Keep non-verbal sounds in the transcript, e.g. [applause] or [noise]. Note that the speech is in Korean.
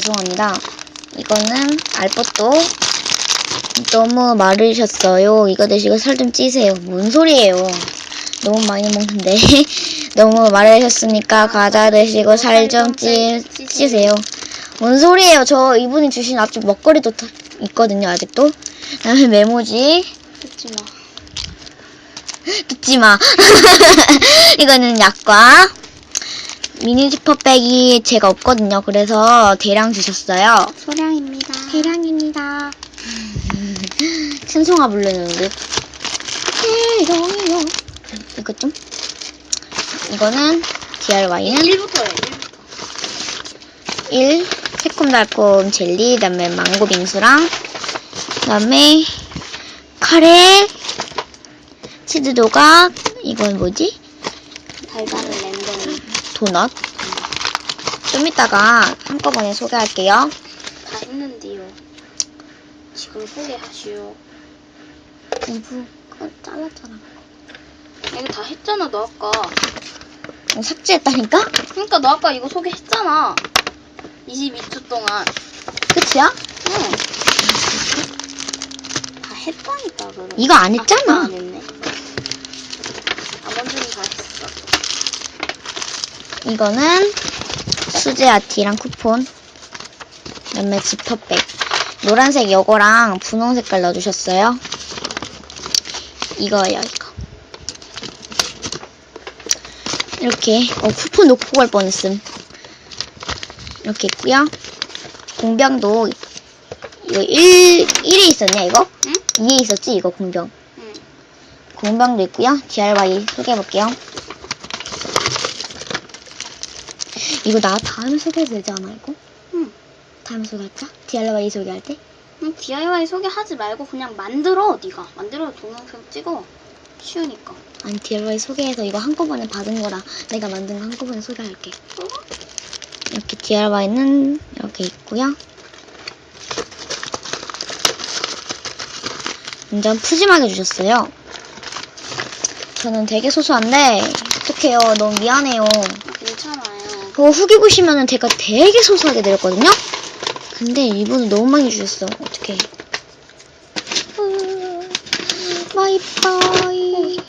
죄송합니다. 이거는 알것도 너무 마르셨어요. 이거 드시고 살 좀 찌세요. 뭔 소리예요? 너무 많이 먹는데 [laughs] 너무 마르셨으니까 과자 드시고 살 좀 찌세요. 뭔 소리예요? 저 이분이 주신 앞쪽 먹거리도 다 있거든요. 아직도. 그다음에 메모지 듣지 마. [laughs] 듣지 마. [laughs] 이거는 약과 미니 지퍼백이 제가 없거든요. 그래서 대량 주셨어요. 소량입니다. 대량입니다. 신송아 부르는데. 대량이요. 이거 좀. 이거는 DRY는 1부터요, 1부터. 1 새콤달콤 젤리, 그다음에 망고 빙수랑 그다음에 카레 치즈 조각 이건 뭐지? 달달한 랜덤. 도넛. 좀 이따가 한꺼번에 소개할게요. 다 했는데요. 지금 소개하시오. 이부 그거 잘랐잖아. 이거 다 했잖아, 너 아까. 이거 삭제했다니까? 그러니까 너 아까 이거 소개했잖아. 22초 동안. 끝이야? 응. 다 했다니까, 그럼. 이거 안 했잖아. 아, 안 했네. 나머지는 다 했어. 이거는 수제 아티랑 쿠폰. 그다음에 지퍼백. 노란색 요거랑 분홍 색깔 넣어주셨어요. 이거예요, 이거. 이렇게 어, 쿠폰 놓고 갈 뻔했음. 이렇게 있고요. 공병도 이거 1, 1에 있었냐, 이거? 응? 2에 있었지, 이거 공병. 응. 공병도 있고요. DIY 소개해볼게요. 이거 나 다음에 소개해도 되지 않아, 이거? 응. 다음에 소개할까? DIY 소개할 때? 그냥 DIY 소개하지 말고 그냥 만들어, 네가. 만들어 동영상 찍어. 쉬우니까. 아니, DIY 소개해서 이거 한꺼번에 받은 거라 내가 만든 거 한꺼번에 소개할게. 이렇게 DIY는 이렇게 있고요. 완전 푸짐하게 주셨어요. 저는 되게 소소한데 어떡해요. 너무 미안해요. 그거 후기 보시면은 제가 되게 소소하게 내렸거든요? 근데 이분은 너무 많이 주셨어. 어떡해. 마이빠이.